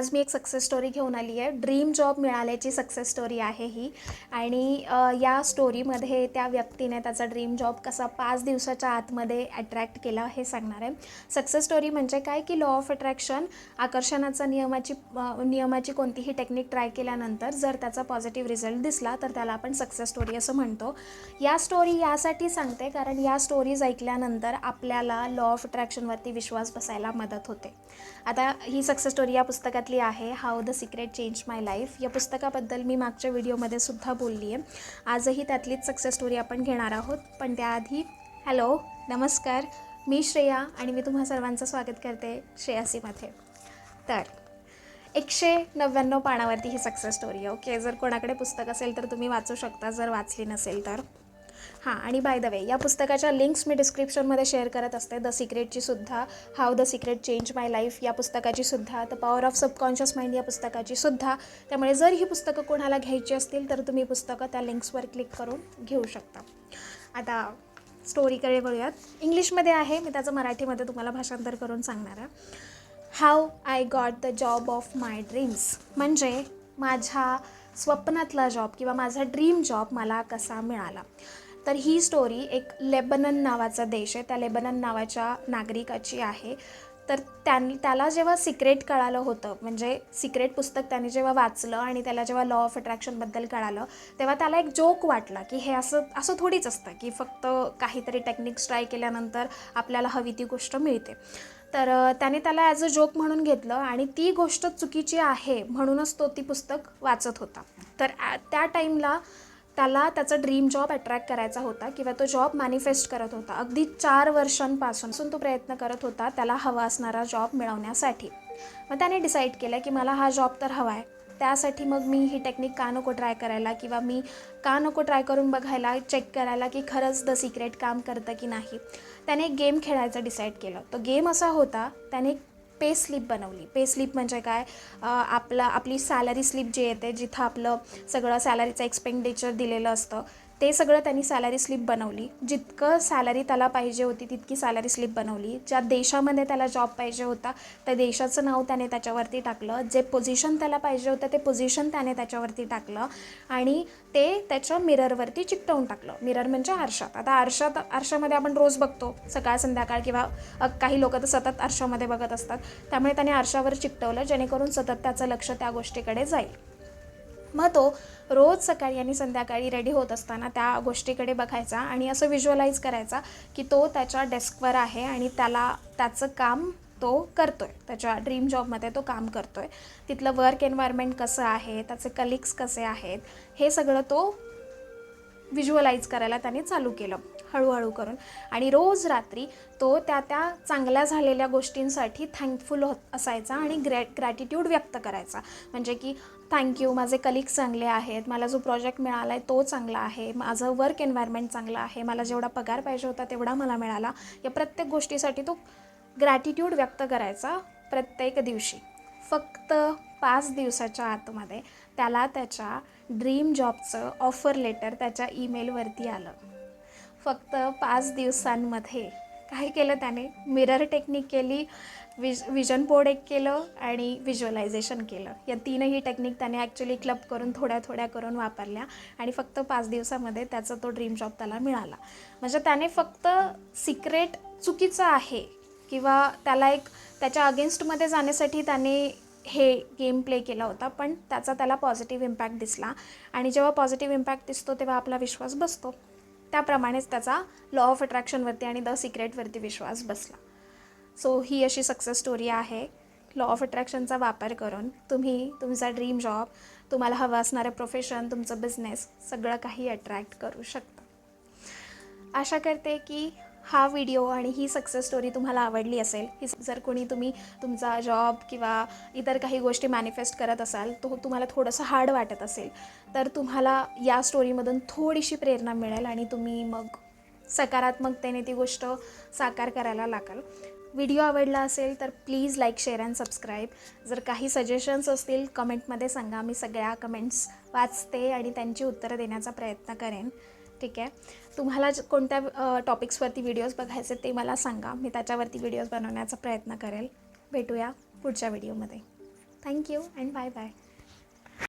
आज मी एक success story घेऊन आली आहे. ड्रीम जॉब मिळाल्याची सक्सेस स्टोरी आहे ही. आणि या स्टोरीमध्ये त्या व्यक्तीने त्याचा ड्रीम जॉब कसा पाच दिवसाच्या आतमध्ये अट्रॅक्ट केला हे सांगणार आहे. सक्सेस स्टोरी म्हणजे काय? की लॉ ऑफ अट्रॅक्शन आकर्षणाचा नियमाची नियमाची कोणतीही टेक्निक ट्राय केल्यानंतर जर त्याचा पॉझिटिव्ह रिझल्ट दिसला तर त्याला आपण सक्सेस स्टोरी असं म्हणतो. या स्टोरी यासाठी सांगते कारण या स्टोरीज ऐकल्यानंतर आपल्याला लॉ ऑफ अट्रॅक्शनवरती विश्वास बसायला मदत होते. आता ही सक्सेस स्टोरी या पुस्तकात वाचली आहे. How the secret change my life या पुस्तकाबद्दल मी मागच्या व्हिडिओमध्ये सुद्धा बोलली आहे. आजही त्यातलीच सक्सेस स्टोरी आपण घेणार आहोत. पण त्याआधी हॅलो नमस्कार. मी श्रेया आणि मी तुम्हा सर्वांचं स्वागत करते श्रेयासीमध्ये. तर एकशे नव्याण्णव पानावरती ही सक्सेस स्टोरी आहे. ओके जर कोणाकडे पुस्तक असेल तर तुम्ही वाचू शकता जर वाचली नसेल तर. हां आणि बाय द वे या पुस्तकाच्या लिंक्स मी डिस्क्रिप्शनमध्ये शेअर करत असते. द सिक्रेटची सुद्धा how the secret change my life या पुस्तकाची सुद्धा the power of subconscious mind या पुस्तकाची सुद्धा. त्यामुळे जर ही पुस्तकं कोणाला घ्यायची असतील तर तुम्ही पुस्तकं त्या लिंक्सवर क्लिक करून घेऊ शकता. आता स्टोरीकडे वळूयात. इंग्लिशमध्ये आहे मी त्याचं मराठीमध्ये तुम्हाला भाषांतर करून सांगणार आहे. How I got the job of my dreams म्हणजे माझ्या स्वप्नातला जॉब किंवा माझा ड्रीम जॉब मला कसा मिळाला. तर ही स्टोरी एक लेबनन नावाचा देश आहे. त्या लेबनन नावाच्या नागरिकाची आहे. तर त्यांनी त्याला जेव्हा सिक्रेट कळालं होतं म्हणजे सिक्रेट पुस्तक त्याने जेव्हा वाचलं आणि त्याला जेव्हा लॉ ऑफ अट्रॅक्शनबद्दल कळालं तेव्हा त्याला एक जोक वाटला की हे असं असं थोडीच असतं की फक्त काहीतरी टेक्निक्स ट्राय केल्यानंतर आपल्याला हवी ती गोष्ट मिळते. तर त्याने त्याला ॲज अ जोक म्हणून घेतलं आणि ती गोष्ट चुकीची आहे म्हणूनच तो ती पुस्तक वाचत होता. तर त्या टाईमला त्याला त्याचा ड्रीम जॉब अट्रॅक्ट करायचा होता किंवा तो जॉब मॅनिफेस्ट करत होता. अगदी चार वर्षांपासून तो प्रयत्न करत होता त्याला हवा असणारा जॉब मिळवण्यासाठी. मग त्याने डिसाईड केलं की मला हा जॉब तर हवा आहे. त्यासाठी मग मी ही टेक्निक का नको ट्राय करायला किंवा मी का नको ट्राय करून बघायला चेक करायला की खरंच द सिक्रेट काम करतं की नाही. त्याने एक गेम खेळायचं डिसाईड केलं. तो गेम असा होता त्याने पे स्लिप बनवली. पे स्लिप म्हणजे काय? आपलं आपला आपली सॅलरी स्लिप जी येते जिथं आपलं सगळं सॅलरीचं एक्सपेंडिचर दिलेलं असतं ते सगळं त्यांनी सॅलरी स्लिप बनवली. जितकं सॅलरी त्याला पाहिजे होती तितकी सॅलरी स्लिप बनवली. ज्या देशामध्ये त्याला जॉब पाहिजे होता त्या देशाचं नाव त्याने त्याच्यावरती टाकलं. जे पोझिशन त्याला पाहिजे होतं ते पोझिशन त्याने त्याच्यावरती टाकलं. आणि ते त्याच्या मिररवरती चिकटवून टाकलं. मिरर म्हणजे आरशात. आता आरशात आरशामध्ये आपण रोज बघतो. सकाळ संध्याकाळ किंवा काही लोक तर सतत आरशामध्ये बघत असतात. त्यामुळे त्याने आरशावर चिकटवलं जेणेकरून सतत त्याचं लक्ष त्या गोष्टीकडे जाईल. मग तो रोज सकाळी आणि संध्याकाळी रेडी होत असताना त्या गोष्टीकडे बघायचा आणि असं व्हिज्युअलाइज करायचा की तो त्याच्या डेस्कवर आहे आणि त्याला त्याचं काम तो करतोय. त्याच्या ड्रीम जॉबमध्ये तो काम करतोय. तिथलं वर्क एन्व्हायरमेंट कसं आहे त्याचे कलिग्स कसे आहेत हे सगळं तो व्हिज्युअलाइज करायला त्याने चालू केलं हळूहळू करून. आणि रोज रात्री तो त्या त्या चांगल्या झालेल्या गोष्टींसाठी थँकफुल होत असायचा आणि ग्रॅ ग्रॅटिट्यूड व्यक्त करायचा. म्हणजे की थँक्यू माझे कलिग चांगले आहेत मला जो प्रोजेक्ट मिळाला आहे तो चांगला आहे माझं वर्क एन्व्हायरमेंट चांगलं आहे मला जेवढा पगार पाहिजे होता तेवढा मला मिळाला. या प्रत्येक गोष्टीसाठी तो ग्रॅटिट्यूड व्यक्त करायचा प्रत्येक दिवशी. फक्त पाच दिवसाच्या आतमध्ये त्याला त्याच्या ड्रीम जॉबचं ऑफर लेटर त्याच्या ईमेलवरती आलं. फक्त पाच दिवसांमध्ये काय केलं त्याने? मिरर टेक्निक केली विज विजन बोर्ड एक केलं आणि व्हिज्युअलायझेशन केलं. या तीनही टेक्निक त्याने ॲक्च्युली क्लब करून थोड्या थोड्या करून वापरल्या आणि फक्त पाच दिवसामध्ये त्याचा तो ड्रीम जॉब त्याला मिळाला. म्हणजे त्याने फक्त सिक्रेट चुकीचं आहे किंवा त्याला एक त्याच्या अगेन्स्टमध्ये जाण्यासाठी त्याने हे गेम प्ले केला होता पण त्याचा त्याला पॉझिटिव्ह इम्पॅक्ट दिसला. आणि जेव्हा पॉझिटिव्ह इम्पॅक्ट दिसतो तेव्हा आपला विश्वास बसतो. त्याप्रमाणेच त्याचा लॉ ऑफ अट्रॅक्शनवरती आणि द सिक्रेटवरती विश्वास बसला. सो ही अशी सक्सेस स्टोरी आहे. लॉ ऑफ अट्रॅक्शनचा वापर करून तुम्ही तुमचा ड्रीम जॉब तुम्हाला हवं असणारं प्रोफेशन तुमचं बिझनेस सगळं काही अट्रॅक्ट करू शकता. आशा करते की हा व्हिडिओ आणि ही सक्सेस स्टोरी तुम्हाला आवडली असेल ही जर कोणी तुम्ही तुमचा जॉब किंवा इतर काही गोष्टी मॅनिफेस्ट करत असाल तो तुम्हाला थोडंसं हार्ड वाटत असेल तर तुम्हाला या स्टोरीमधून थोडीशी प्रेरणा मिळेल आणि तुम्ही मग सकारात्मकतेने ती गोष्ट साकार करायला लागाल. व्हिडिओ आवडला असेल तर please like share and subscribe जर काही सजेशन्स असतील कमेंटमध्ये सांगा. मी सगळ्या कमेंट्स वाचते आणि त्यांची उत्तरं देण्याचा प्रयत्न करेन. ठीक आहे? तुम्हाला कोणत्या टॉपिक्सवरती व्हिडिओज बघायचे ते मला सांगा. मी त्याच्यावरती व्हिडिओज बनवण्याचा प्रयत्न करेल. भेटूया पुढच्या व्हिडिओमध्ये थँक्यू अँड बाय बाय